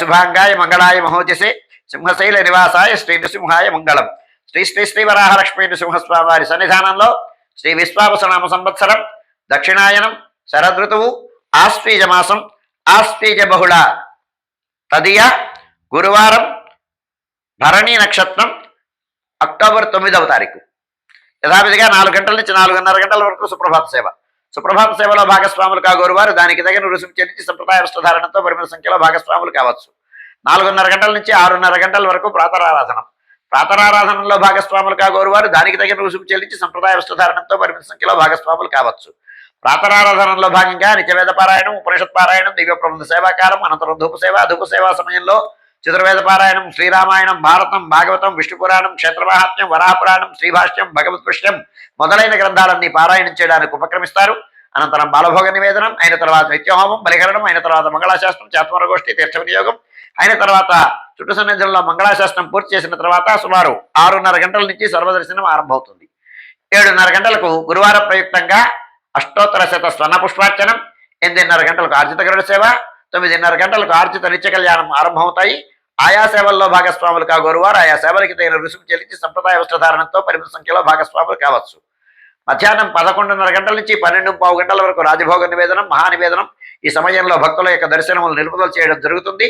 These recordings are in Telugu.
శుభాంగాయ మంగళాయ మహోజసే సింహశైల నివాసాయ శ్రీ నృసింహాయ మంగళం. శ్రీ శ్రీ శ్రీ వరాహలక్ష్మీ నృసింహస్వామి వారి సన్నిధానంలో శ్రీ విశ్వావసనామ సంవత్సరం దక్షిణాయనం శరదృతువు ఆశ్వీజ మాసం ఆశ్వీజ బహుళ తదియ గురువారం భరణీ నక్షత్రం అక్టోబర్ తొమ్మిదవ తారీఖు. యథావిధిగా నాలుగు గంటల నుంచి నాలుగున్నర గంటల వరకు సుప్రభాత సేవ. సుప్రభాత సేవలో భాగస్వాములు కాగోరువారు దానికి తగిన రుసుము చెల్లించి సంప్రదాయ వస్త్రధారణతో పరిమిత సంఖ్యలో భాగస్వాములు కావచ్చు. నాలుగున్నర గంటల నుంచి ఆరున్నర గంటల వరకు ప్రాతరారాధనం. ప్రాతరారాధనలో భాగస్వాములు కాగోరువారు దానికి తగిన రుసుము చెల్లించి సంప్రదాయ వస్త్రధారణతో పరిమిత సంఖ్యలో భాగస్వాములు కావచ్చు. ప్రాతరారాధనలో భాగంగా నిత్యవేద పారాయణం ఉపనిషత్ పారాయణం దివ్య ప్రబంధ సేవాకారం అనంతరం ధూప సేవ ధూప సేవా సమయంలో చతుర్వేద పారాయణం శ్రీరామాయణం భారతం భాగవతం విష్ణు పురాణం క్షేత్రమాహాత్మ్యం వరాపురాణం శ్రీభాష్యం భగవత్పుష్యం మొదలైన గ్రంథాలన్నీ పారాయణం చేయడానికి ఉపక్రమిస్తారు. అనంతరం బాలభోగ నివేదనం అయిన తర్వాత నిత్యహోమం బలికరణం అయిన తర్వాత మంగళాశాస్త్రం చాత్మరగోష్ఠి తీర్థ వినియోగం అయిన తర్వాత చుట్టు సన్నిధుల్లో మంగళాశాస్త్రం పూర్తి చేసిన తర్వాత సుమారు ఆరున్నర గంటల నుంచి సర్వదర్శనం ఆరంభమవుతుంది. ఏడున్నర గంటలకు గురువారం ప్రయుక్తంగా అష్టోత్తర శత స్వర్ణ పుష్పార్చనం ఎనిమిదిన్నర గంటలకు ఆర్జిత గరుడ సేవ తొమ్మిదిన్నర గంటలకు ఆర్జిత నిత్య కళ్యాణం ఆరంభమవుతాయి. ఆయా సేవల్లో భాగస్వాములు కాగోరువారు ఆయా సేవలకి తగిన రుసుము చెల్లించి సంప్రదాయ వస్త్రధారణతో పరిమిత సంఖ్యలో భాగస్వాములు కావచ్చు. మధ్యాహ్నం పదకొండున్నర గంటల నుంచి పన్నెండు పావు గంటల వరకు రాజభోగ నివేదనం మహానివేదనం ఈ సమయంలో భక్తుల యొక్క దర్శనములు నిలుపుదల చేయడం జరుగుతుంది.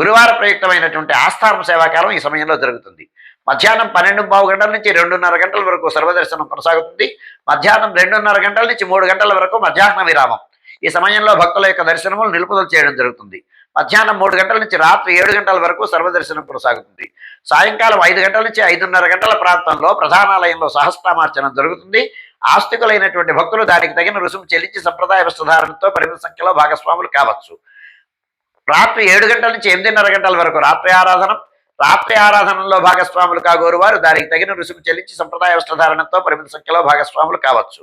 గురువార ప్రయుక్తమైనటువంటి ఆస్థానం సేవాకాలం ఈ సమయంలో జరుగుతుంది. మధ్యాహ్నం పన్నెండు పావు గంటల నుంచి రెండున్నర గంటల వరకు సర్వదర్శనం కొనసాగుతుంది. మధ్యాహ్నం రెండున్నర గంటల నుంచి మూడు గంటల వరకు మధ్యాహ్న విరామం. ఈ సమయంలో భక్తుల యొక్క దర్శనములు నిలుపుదల చేయడం జరుగుతుంది. మధ్యాహ్నం మూడు గంటల నుంచి రాత్రి ఏడు గంటల వరకు సర్వదర్శనం కొనసాగుతుంది. సాయంకాలం ఐదు గంటల నుంచి ఐదున్నర గంటల ప్రాంతంలో ప్రధానాలయంలో సహస్రామార్చనం జరుగుతుంది. ఆస్తికులైనటువంటి భక్తులు దానికి తగిన రుసుము చెల్లించి సంప్రదాయ వస్త్రధారణతో పరిమిత సంఖ్యలో భాగస్వాములు కావచ్చు. రాత్రి ఏడు గంటల నుంచి ఎనిమిదిన్నర గంటల వరకు రాత్రి ఆరాధనం రాత్రి ఆరాధనలో భాగస్వాములు కాగోరు వారు దానికి తగిన రుసుము చెల్లించి సంప్రదాయ వస్త్రధారణతో పరిమిత సంఖ్యలో భాగస్వాములు కావచ్చు.